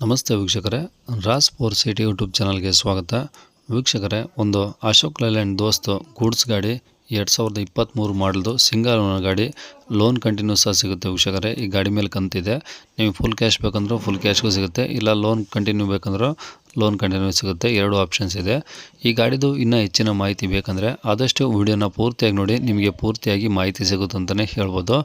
ನಮಸ್ತೆ ವೀಕ್ಷಕರೇ Raas four city YouTube ಚಾನಲ್ಗೆ ಸ್ವಾಗತ. ವೀಕ್ಷಕರೇ, ಒಂದು ಅಶೋಕ್ ಲೈಲ್ಯಾಂಡ್ ದೋಸ್ತು ಗೂಡ್ಸ್ ಗಾಡಿ, ಎರಡು ಸಾವಿರದ ಇಪ್ಪತ್ತ್ಮೂರು ಮಾಡಲ್ದು ಸಿಂಗಲ್ ಓನರ್ ಗಾಡಿ, ಲೋನ್ ಕಂಟಿನ್ಯೂ ಸಹ ಸಿಗುತ್ತೆ ವೀಕ್ಷಕರೇ. ಈ ಗಾಡಿ ಮೇಲೆ ಕಂತಿದೆ. ನೀವು ಫುಲ್ ಕ್ಯಾಶ್ ಬೇಕಂದ್ರೂ ಫುಲ್ ಕ್ಯಾಶ್ಗೂ ಸಿಗುತ್ತೆ, ಇಲ್ಲ ಲೋನ್ ಕಂಟಿನ್ಯೂ ಬೇಕಂದ್ರೂ ಲೋನ್ ಕಂಟಿನ್ಯೂ ಸಿಗುತ್ತೆ. ಎರಡು ಆಪ್ಷನ್ಸ್ ಇದೆ. ಈ ಗಾಡಿದು ಇನ್ನೂ ಹೆಚ್ಚಿನ ಮಾಹಿತಿ ಬೇಕಂದರೆ ಆದಷ್ಟು ವಿಡಿಯೋನ ಪೂರ್ತಿಯಾಗಿ ನೋಡಿ, ನಿಮಗೆ ಪೂರ್ತಿಯಾಗಿ ಮಾಹಿತಿ ಸಿಗುತ್ತೆ ಅಂತಲೇ ಹೇಳ್ಬೋದು.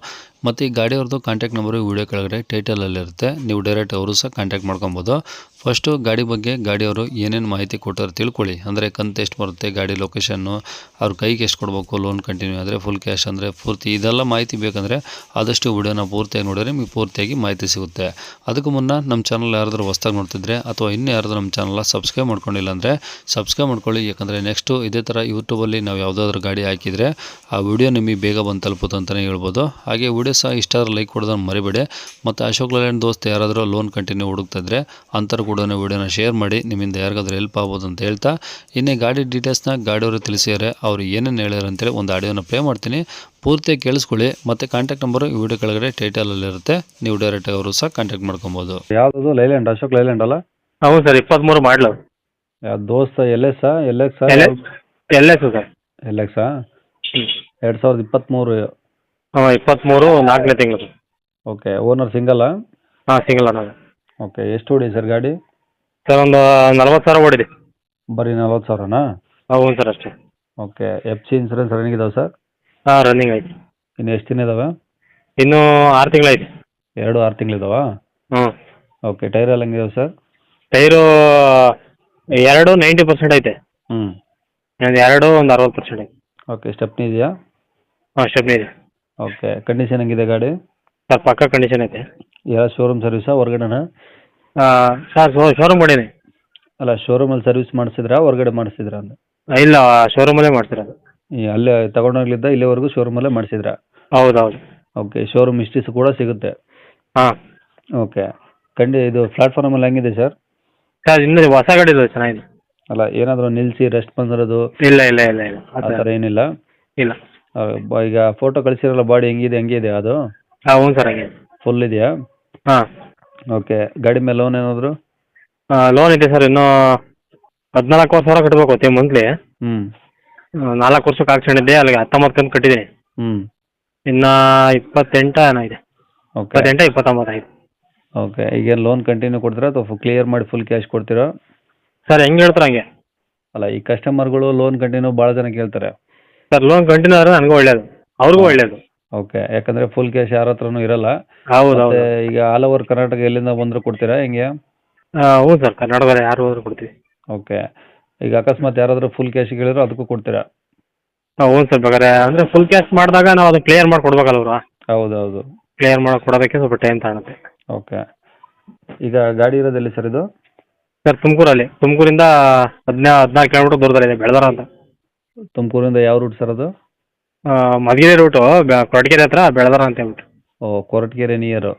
ಮತ್ತು ಈ ಗಾಡಿಯವ್ರದ್ದು ಕಾಂಟ್ಯಾಕ್ಟ್ ನಂಬರು ವಿಡಿಯೋ ಕೆಳಗಡೆ ಟೈಟಲಲ್ಲಿರುತ್ತೆ ನೀವು ಡೈರೆಕ್ಟ್ ಅವರು ಸಹ ಕಾಂಟ್ಯಾಕ್ಟ್ ಮಾಡ್ಕೊಬೋದು. ಫಸ್ಟು ಗಾಡಿ ಬಗ್ಗೆ ಗಾಡಿಯವರು ಏನೇನು ಮಾಹಿತಿ ಕೊಟ್ಟಾರೆ ತಿಳ್ಕೊಳ್ಳಿ. ಅಂದರೆ ಕಂತು ಎಷ್ಟು ಬರುತ್ತೆ, ಗಾಡಿ ಲೊಕೇಶನ್ನು ಅವ್ರ ಕೈಗೆ ಎಷ್ಟು ಕೊಡಬೇಕು ಲೋನ್ ಕಂಟಿನ್ಯೂ ಆದರೆ ಫುಲ್ ಕ್ಯಾಶ್ ಅಂದರೆ ಪೂರ್ತಿ ಇದೆಲ್ಲ ಮಾಹಿತಿ ಬೇಕಂದರೆ ಆದಷ್ಟು ವಿಡಿಯೋನ ಪೂರ್ತಿಯಾಗಿ ನೋಡಿದ್ರೆ ನಿಮಗೆ ಪೂರ್ತಿಯಾಗಿ ಮಾಹಿತಿ ಸಿಗುತ್ತೆ. ಅದಕ್ಕೂ ಮುನ್ನ ನಮ್ಮ ಚಾನಲ್ ಯಾರಾದರೂ ಹೊಸ್ದಾಗಿ ನೋಡ್ತಿದ್ರೆ ಅಥವಾ ಇನ್ನೂ ಯಾರಾದರೂ ನಮ್ಮ ಚಾನಲ್ನ ಸಬ್ಸ್ಕ್ರೈಬ್ ಮಾಡ್ಕೊಂಡಿಲ್ಲ ಅಂದರೆ ಸಬ್ಸ್ಕ್ರೈಬ್ ಮಾಡ್ಕೊಳ್ಳಿ. ಯಾಕಂದರೆ ನೆಕ್ಸ್ಟು ಇದೇ ಥರ ಯೂಟ್ಯೂಬಲ್ಲಿ ನಾವು ಯಾವುದಾದ್ರೂ ಗಾಡಿ ಹಾಕಿದರೆ ಆ ವಿಡಿಯೋ ನಿಮಗೆ ಬೇಗ ಬಂದು ತಲುಪುತ್ತೆ ಅಂತಲೇ ಹೇಳ್ಬೋದು. ಹಾಗೆ ವಿಡಿಯೋ ಸಹ ಇಷ್ಟ ಆದ್ರೆ ಲೈಕ್ ಕೊಡೋದನ್ನು ಮರಿಬೇಡಿ. ಮತ್ತು ಅಶೋಕ್ ಲೈಲ್ಯಾಂಡ್ ದೋಸ್ತ ಯಾರಾದರೂ ಲೋನ್ ಕಂಟಿನ್ಯೂ ಹುಡುಕ್ತಿದ್ರೆ ಅಂಥವ್ರು ಕೂಡ ವಿಡಿಯೋನ ಶೇರ್ ಮಾಡಿ ನಿಮ್ಮಿಂದ ಯಾರಿಗಾದ್ರೂ ಹೆಲ್ಪ್ ಆಗ್ಬೋದು ಅಂತ ಹೇಳ್ತಾ. ಇನ್ನೇ ಗಾಡಿ ಡೀಟೇಲ್ಸ್ನ ಗಾಡಿಯವರು ತಿಳಿಸಿದ್ದಾರೆ. ಅವ್ರು ಏನೇನು ಹೇಳ್ಯಾರ ಅಂತೇಳಿ ಒಂದು ಆಡಿಯೋನ ಪ್ಲೇ ಮಾಡ್ತೀನಿ. ಪೂರ್ತಿಯಾಗಿ ಕೇಳಿಸ್ಕೊಳ್ಳಿ. ಮತ್ತು ಕಾಂಟ್ಯಾಕ್ಟ್ ನಂಬರು ಈ ವಿಡಿಯೋ ಕೆಳಗಡೆ ಟೈಟಲಲ್ಲಿರುತ್ತೆ ನೀವು ಡೈರೆಕ್ಟಾಗಿ ಅವರು ಸಹ ಕಾಂಟ್ಯಾಕ್ಟ್ ಮಾಡ್ಕೊಬೋದು. ಯಾವುದು ಲೈಲ್ಯಾಂಡ್ ಅಶೋಕ್ ಲೈಲ್ಯಾಂಡ್ ಅಲ್ಲ? ಹೌದು ಸರ್ ಇಪ್ಪತ್ತ್ಮೂರು ಮಾಡಲು. ದೋಸ್ತ L S L X L L S sir. L X ಎರಡು ಸಾವಿರದ ಇಪ್ಪತ್ತ್ಮೂರು ಹಾಂ ಇಪ್ಪತ್ತ್ಮೂರು ನಾಲ್ಕನೇ ತಿಂಗಳು ಓಕೆ ಓನರ್ ಸಿಂಗಲ್ಲ ಹಾಂ ಸಿಂಗಲ್ ಅಣ್ಣ. ಓಕೆ ಎಷ್ಟು ಹೊಡಿ ಸರ್ ಗಾಡಿ? ಸರ್ ಒಂದು ನಲ್ವತ್ತು ಸಾವಿರ ಓಡಿದೆ. ಬರೀ ನಲ್ವತ್ತು ಸಾವಿರನಾ? ಹೌದು ಸರ್ ಅಷ್ಟೇ. Okay F C insurance running ಇದಾವೆ ಸರ್? ಹಾಂ ರನ್ನಿಂಗ್ ಐತೆ. ಇನ್ನು ಎಷ್ಟು ದಿನ ಇದಾವೆ? ಇನ್ನೂ ಆರು ತಿಂಗಳೈತೆ ಎರಡು ಆರು ತಿಂಗಳಿದಾವ ಹ್ಞೂ ಓಕೆ ಟೈರ್ ಎಲ್ಲ ಹೆಂಗಿದಾವೆ ಸರ್? ಟೈರು ಎರಡು ನೈಂಟಿ ಪರ್ಸೆಂಟ್ ಐತೆ. ಹ್ಞೂ ಎರಡು ಒಂದು ಅರವತ್ತು ಪರ್ಸೆಂಟ್ ಐತೆ. ಓಕೆ ಸ್ಟೆಪ್ನಿ ಇದೆಯಾ? ಹಾಂ ಸ್ಟೆಪ್ನಿ ಇದೆ. ಓಕೆ ಕಂಡೀಷನ್ ಹೆಂಗಿದೆ ಗಾಡಿ? ಸರ್ ಪಕ್ಕ ಕಂಡೀಷನ್ ಐತೆ. ಯಾವ ಶೋರೂಮ್ ಸರ್ವಿಸಾ ಹೊರಗಡೆನಾ? ಸರ್ ಶೋರೂಮ್ ಮಾಡೀನಿ ಅಲ್ಲ ಶೋರೂಮಲ್ಲಿ ಸರ್ವಿಸ್ ಮಾಡಿಸಿದ್ರಾ ಹೊರಗಡೆ ಮಾಡಿಸಿದ್ರಾ ಅಂತ? ಇಲ್ಲ ಶೋರೂಮಲ್ಲೇ ಮಾಡ್ತಿರೋದು ಈ ಅಲ್ಲೇ ತಗೊಂಡೋಗ್ಲಿದ್ದ ಇಲ್ಲಿವರೆಗೂ ಶೋರೂಮಲ್ಲೇ ಮಾಡಿಸಿದ್ರಾ? ಹೌದು ಹೌದು ಓಕೆ ಶೋರೂಮ್ ಇಷ್ಟಿಸ್ ಕೂಡ ಸಿಗುತ್ತೆ. ಹಾಂ. ಓಕೆ ಖಂಡಿ ಇದು ಪ್ಲಾಟ್ಫಾರ್ಮಲ್ಲಿ ಹೆಂಗಿದೆ ಸರ್ ಸರ್ ಇನ್ನೂ ಹೊಸ ಗಾಡಿ ಇದೆ ಚೆನ್ನಾಗಿದೆ. ಅಲ್ಲ ಏನಾದರೂ ನಿಲ್ಲಿಸಿ ರೆಸ್ಟ್ ಬಂದಿರೋದು? ಇಲ್ಲ ಇಲ್ಲ ಇಲ್ಲ ಇಲ್ಲ. ಆ ಆ ಥರ ಥರ ಏನಿಲ್ಲ? ಇಲ್ಲ. ಆ, ಬ- ಈಗ ಫೋಟೋ ಕಳಿಸಿರಲ್ಲ ಬಾಡಿ ಹೆಂಗಿದೆ ಹೆಂಗೆ ಇದೆ ಅದು? ಹಾಂ ಹ್ಞೂ ಸರ್ ಹಂಗೆ ಫುಲ್ ಇದೆಯಾ? ಹಾಂ. ಓಕೆ ಗಾಡಿ ಮೇಲೆ ಲೋನ್ ಏನಾದರೂ? ಲೋನ್ ಇದೆ ಸರ್ ಇನ್ನೂ ಹದಿನಾಲ್ಕು ಸಾವಿರ ಕಟ್ಟಬೇಕು ಅತಿ ಮಂತ್ಲಿ ಹ್ಞೂ ನಾಲ್ಕು ವರ್ಷಕ್ಕೆ ಹಾಕ್ಸ್ಕೊಂಡಿದ್ದೆ ಅಲ್ಲಿಗೆ ಹತ್ತೊಂಬತ್ತು ಕಂತು ಕಟ್ಟಿದ್ದೀನಿ. ಹ್ಞೂ ಇನ್ನು ಇಪ್ಪತ್ತೆಂಟ ಏನೋ ಇದೆ. ಓಕೆ ಇಪ್ಪತ್ತೆಂಟ ಇಪ್ಪತ್ತೊಂಬತ್ತು ಆಯ್ತು. ಓಕೆ ಈಗ ಲೋನ್ ಕಂಟಿನ್ಯೂ ಕೊಡ್ತೀರಾ ಅಥವಾ ಕ್ಲಿಯರ್ ಮಾಡಿ ಫುಲ್ ಕ್ಯಾಶ್ ಕೊಡ್ತೀರಾ? ಸರ್ ಹೆಂಗೆ ಹೇಳ್ತಾರೆ ಹಂಗೆ? ಅಲ್ಲ ಈ ಕಸ್ಟಮರ್ಗಳು ಲೋನ್ ಕಂಟಿನ್ಯೂ ಭಾಳ ಜನ ಕೇಳ್ತಾರೆ. ಸರ್ ಲೋನ್ ಕಂಟಿನ್ಯೂ ಆದರೆ ನನಗೂ ಒಳ್ಳೇದು. ಅವ್ರಿಗೂ ಒಳ್ಳೇದು. ಓಕೆ ಯಾಕಂದ್ರೆ ಫುಲ್ ಕ್ಯಾಶ್ ಯಾರ ಹತ್ರನು ಇರಲ್ಲ. ಹೌದು ಹೌದು. ಮತ್ತೆ ಈಗ ಆಲ್ ಓವರ್ ಕರ್ನಾಟಕ ಎಲ್ಲಿಂದ ಬಂದ್ರು ಕೊಡ್ತೀರಾ ಹೆಂಗೆ? ಹ್ಞೂ ಸರ್ ಕರ್ನಾಟಕದಲ್ಲಿ ಯಾರು ಹೋದ್ರು ಕೊಡ್ತೀವಿ. ಓಕೆ ಈಗ ಅಕಸ್ಮಾತ್ ಯಾರಾದರೂ ಫುಲ್ ಕ್ಯಾಶ್ ಕೇಳಿದ್ರು ಅದಕ್ಕೂ ಕೊಡ್ತೀರಾ? ಹಾಂ ಹ್ಞೂ ಸರ್ ಬೇಕಾದ್ರೆ ಅಂದರೆ ಫುಲ್ ಕ್ಯಾಶ್ ಮಾಡಿದಾಗ ನಾವು ಅದನ್ನ ಕ್ಲಿಯರ್ ಮಾಡಿ ಕೊಡ್ಬೇಕಲ್ಲ ಅವರು. ಹೌದು ಹೌದು ಕ್ಲಿಯರ್ ಮಾಡಿ ಕೊಡೋದಕ್ಕೆ ಸ್ವಲ್ಪ ಟೈಮ್ ತಗೊಳುತ್ತೆ. ಓಕೆ ಈಗ ಗಾಡಿ ಇರೋದೆಲ್ಲಿ ಸರ್ ಇದು? ಸರ್ ತುಮಕೂರಲ್ಲಿ. ತುಮಕೂರಿಂದ ಹದಿನಾ ಹದಿನಾಲ್ಕು ಕಿಲೋಮೀಟರ್ ದೂರದಲ್ಲಿದೆ ಬೆಳದಾರ ಅಂತ. ತುಮಕೂರಿಂದ ಯಾವ ರೂಟ್ ಸರ್ ಅದು? ಮಧುಗಿರಿ ರೂಟು ಕೊರಟಗೆರೆ ಹತ್ರ ಬೆಳದಾರ ಅಂತ ಹೇಳ್ಬಿಟ್ಟು ಓ ಕೊರಟಗೆರೆ ನಿಯರು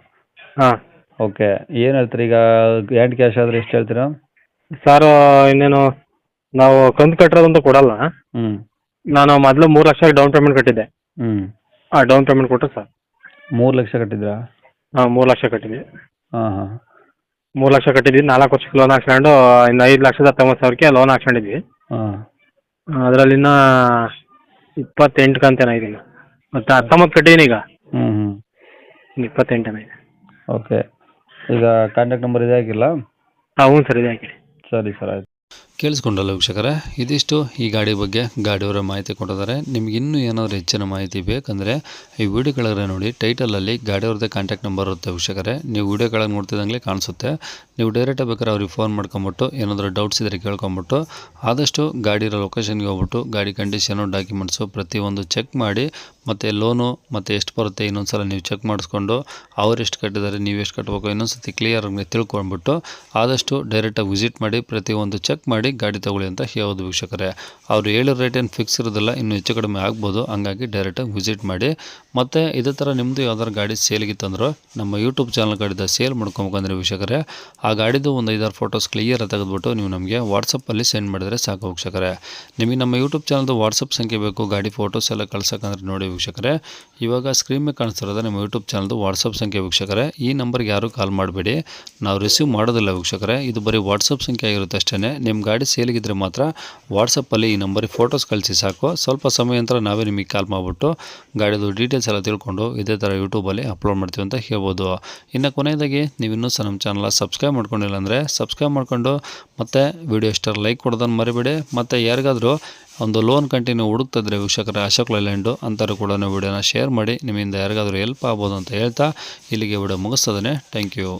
ಹಾಂ. ಓಕೆ ಏನು ಹೇಳ್ತೀರಿ ಈಗ ಹ್ಯಾಂಡ್ ಕ್ಯಾಶ್ ಆದರೆ ಎಷ್ಟು ಹೇಳ್ತೀರಾ? ಸರ್ ಇನ್ನೇನು ನಾವು ಕಂತು ಕಟ್ಟಿರೋದಂತೂ ಕೊಡಲ್ಲ. ಹ್ಞೂ ನಾನು ಮೊದಲು ಮೂರು ಲಕ್ಷ ಡೌನ್ ಪೇಮೆಂಟ್ ಕಟ್ಟಿದ್ದೆ. ಹ್ಞೂ ಹಾಂ ಡೌನ್ ಪೇಮೆಂಟ್ ಕೊಟ್ಟರು ಸರ್ ಮೂರು ಲಕ್ಷ ಕಟ್ಟಿದ್ರಾ ಹಾಂ ಮೂರು ಲಕ್ಷ ಕಟ್ಟಿದ್ವಿ. ಹಾಂ ಹಾಂ. ಮೂರು ಲಕ್ಷ ಕಟ್ಟಿದ್ವಿ ನಾಲ್ಕು ವರ್ಷಕ್ಕೆ ಲೋನ್ ಹಾಕ್ಸ್ಕೊಂಡು ಇನ್ನು ಐದು ಲಕ್ಷದ ಹತ್ತೊಂಬತ್ತು ಸಾವಿರಕ್ಕೆ ಲೋನ್ ಹಾಕ್ಸ್ಕೊಂಡಿದ್ವಿ. ಹಾಂ. ಅದರಲ್ಲಿ ಇನ್ನು ಇಪ್ಪತ್ತೆಂಟು ಕಂತೇನೋ ಇದೆ ಇನ್ನು. ಮತ್ತೆ ಹತ್ತೊಂಬತ್ತು ಕಟ್ಟಿದ್ದೀನಿ ಈಗ. ಹ್ಞೂ ಹ್ಞೂ ಇನ್ನು ಇಪ್ಪತ್ತೆಂಟನೇ ಇದೆ. ಓಕೆ. ಈಗ ಕಾಂಟ್ಯಾಕ್ಟ್ ನಂಬರ್ ಇದೆ ಆಗಿಲ್ಲ ಹಾಂ ಹ್ಞೂ ಸರ್ ಇದೆ ಹಾಕಿಡಿ ಸರಿ ಸರ್ ಆಯ್ತು. ಕೇಳಿಸ್ಕೊಂಡಲ್ಲ ವೀಕ್ಷಕರೇ, ಇದಿಷ್ಟು ಈ ಗಾಡಿ ಬಗ್ಗೆ ಗಾಡಿಯವರ ಮಾಹಿತಿ ಕೊಟ್ಟಿದ್ದಾರೆ. ನಿಮ್ಗೆ ಇನ್ನೂ ಏನಾದರೂ ಹೆಚ್ಚಿನ ಮಾಹಿತಿ ಬೇಕಂದರೆ ಈ ವೀಡಿಯೋ ಕೆಳಗಡೆ ನೋಡಿ ಟೈಟಲಲ್ಲಿ ಗಾಡಿಯವ್ರದ್ದೇ ಕಾಂಟ್ಯಾಕ್ಟ್ ನಂಬರ್ ಇರುತ್ತೆ ವೀಕ್ಷಕರೇ. ನೀವು ವಿಡಿಯೋ ಕೆಳಗೆ ನೋಡ್ತಿದ್ದಂಗೆ ಕಾಣಿಸುತ್ತೆ. ನೀವು ಡೈರೆಕ್ಟಾಗಿ ಬೇಕಾದ್ರೆ ಅವ್ರಿಗೆ ಫೋನ್ ಮಾಡ್ಕೊಂಬಿಟ್ಟು, ಏನಾದರೂ ಡೌಟ್ಸ್ ಇದ್ದರೆ ಕೇಳ್ಕೊಂಬಿಟ್ಟು, ಆದಷ್ಟು ಗಾಡಿ ಇರೋ ಲೊಕೇಶನ್ಗೆ ಹೋಗ್ಬಿಟ್ಟು, ಗಾಡಿ ಕಂಡೀಷನು ಡಾಕ್ಯುಮೆಂಟ್ಸು ಪ್ರತಿಯೊಂದು ಚೆಕ್ ಮಾಡಿ, ಮತ್ತು ಲೋನು ಮತ್ತು ಎಷ್ಟು ಬರುತ್ತೆ ಇನ್ನೊಂದು ಸಲ ನೀವು ಚೆಕ್ ಮಾಡಿಸ್ಕೊಂಡು, ಅವ್ರು ಎಷ್ಟು ಕಟ್ಟಿದ್ದಾರೆ, ನೀವು ಎಷ್ಟು ಕಟ್ಟಬೇಕು ಇನ್ನೊಂದು ಸತಿ ಕ್ಲಿಯರ್ ತಿಳ್ಕೊಂಡ್ಬಿಟ್ಟು ಆದಷ್ಟು ಡೈರೆಕ್ಟಾಗಿ ವಿಸಿಟ್ ಮಾಡಿ, ಪ್ರತಿಯೊಂದು ಚೆಕ್ ಮಾಡಿ ಗಾಡಿ ತಗೊಳ್ಳಿ ಅಂತ ಹೇಳೋದು ವೀಕ್ಷಕರೇ. ಅವ್ರು ಹೇಳೋ ರೇಟ್ ಏನು ಫಿಕ್ಸ್ ಇರೋದಿಲ್ಲ, ಇನ್ನು ಹೆಚ್ಚು ಕಡಿಮೆ ಆಗ್ಬೋದು. ಹಂಗಾಗಿ ಡೈರೆಕ್ಟಾಗಿ ವಿಸಿಟ್ ಮಾಡಿ. ಮತ್ತು ಇದೇ ಥರ ನಿಮ್ಮದು ಯಾವ್ದಾರು ಗಾಡಿ ಸೇಲಿಗಿತ್ತಂದ್ರೆ ನಮ್ಮ ಯೂಟ್ಯೂಬ್ ಚಾನಲ್ ಗಾಡಿದ ಸೇಲ್ ಮಾಡ್ಕೊಬೇಕಂದ್ರೆ ವೀಕ್ಷಕರೇ, ಆ ಗಾಡಿದು ಒಂದು ಐದಾರು ಫೋಟೋಸ್ ಕ್ಲಿಯರ್ ತೆಗೆದುಬಿಟ್ಟು ನೀವು ನಮಗೆ ವಾಟ್ಸಪ್ಪಲ್ಲಿ ಸೆಂಡ್ ಮಾಡಿದರೆ ಸಾಕು ವೀಕ್ಷಕರೇ. ನಿಮಗೆ ನಮ್ಮ ಯೂಟ್ಯೂಬ್ ಚಾನಲ್ದು ವಾಟ್ಸಪ್ ಸಂಖ್ಯೆ ಬೇಕು, ಗಾಡಿ ಫೋಟೋಸ್ ಎಲ್ಲ ಕಳ್ಸೋಕಂದ್ರೆ ನೋಡಿ ವೀಕ್ಷಕರೇ. ಇವಾಗ ಸ್ಕ್ರೀನ್ ಮೇಲೆ ಕಾಣಿಸ್ತಿರೋದು ನಮ್ಮ ಯೂಟ್ಯೂಬ್ ಚಾನಲ್ದು ವಾಟ್ಸಪ್ ಸಂಖ್ಯೆ ವೀಕ್ಷಕರೇ. ಈ ನಂಬರ್ಗೆ ಯಾರೂ ಕಾಲ್ ಮಾಡಬೇಡಿ. ನಾವು ರಿಸೀವ್ ಮಾಡೋದಿಲ್ಲ ವೀಕ್ಷಕರೇ. ಇದು ಬರೀ ವಾಟ್ಸಪ್ ಸಂಖ್ಯೆ ಆಗಿರುತ್ತೆ ಅಷ್ಟೇ ನಿಮ್ಮ ಗಾಡಿ ಸೇಲಿಗಿದ್ರೆ ಮಾತ್ರ ವಾಟ್ಸಪ್ಪಲ್ಲಿ ಈ ನಂಬರಿಗೆ ಫೋಟೋಸ್ ಕಳಿಸಿ ಸಾಕು. ಸ್ವಲ್ಪ ಸಮಯ ನಂತರ ನಾವೇ ನಿಮಗೆ ಕಾಲ್ ಮಾಡಿಬಿಟ್ಟು ಗಾಡಿದು ಡೀಟೇಲ್ಸ್ ಎಲ್ಲ ತಿಳ್ಕೊಂಡು ಇದೇ ಥರ ಯೂಟ್ಯೂಬಲ್ಲಿ ಅಪ್ಲೋಡ್ ಮಾಡ್ತೀವಿ ಅಂತ ಹೇಳ್ಬೋದು. ಇನ್ನು ಕೊನೆಯದಾಗಿ ನೀವು ಇನ್ನೂ ಸಹ ನಮ್ಮ ಚಾನಲ್ ಸಬ್ಸ್ಕ್ರೈಬ್ ಮಾಡ್ಕೊಂಡಿಲ್ಲ ಅಂದರೆ ಸಬ್ಸ್ಕ್ರೈಬ್ ಮಾಡ್ಕೊಂಡು ಮತ್ತು ವಿಡಿಯೋ ಸ್ಟಾರ್ ಲೈಕ್ ಕೊಡೋದನ್ನು ಮರಿಬೇಡಿ. ಮತ್ತು ಯಾರಿಗಾದರೂ ಒಂದು ಲೋನ್ ಕಂಟಿನ್ಯೂ ಹುಡುಕ್ತಿದ್ರೆ ವೀಕ್ಷಕರ ಅಶೋಕ್ ಲೈಲ್ಯಾಂಡು ಅಂಥವ್ರು ಕೂಡ ವಿಡಿಯೋನ ಶೇರ್ ಮಾಡಿ ನಿಮ್ಮಿಂದ ಯಾರಿಗಾದರೂ ಹೆಲ್ಪ್ ಆಗ್ಬೋದು ಅಂತ ಹೇಳ್ತಾ ಇಲ್ಲಿಗೆ ವಿಡಿಯೋ ಮುಗಿಸ್ತದೆ ಥ್ಯಾಂಕ್ ಯು.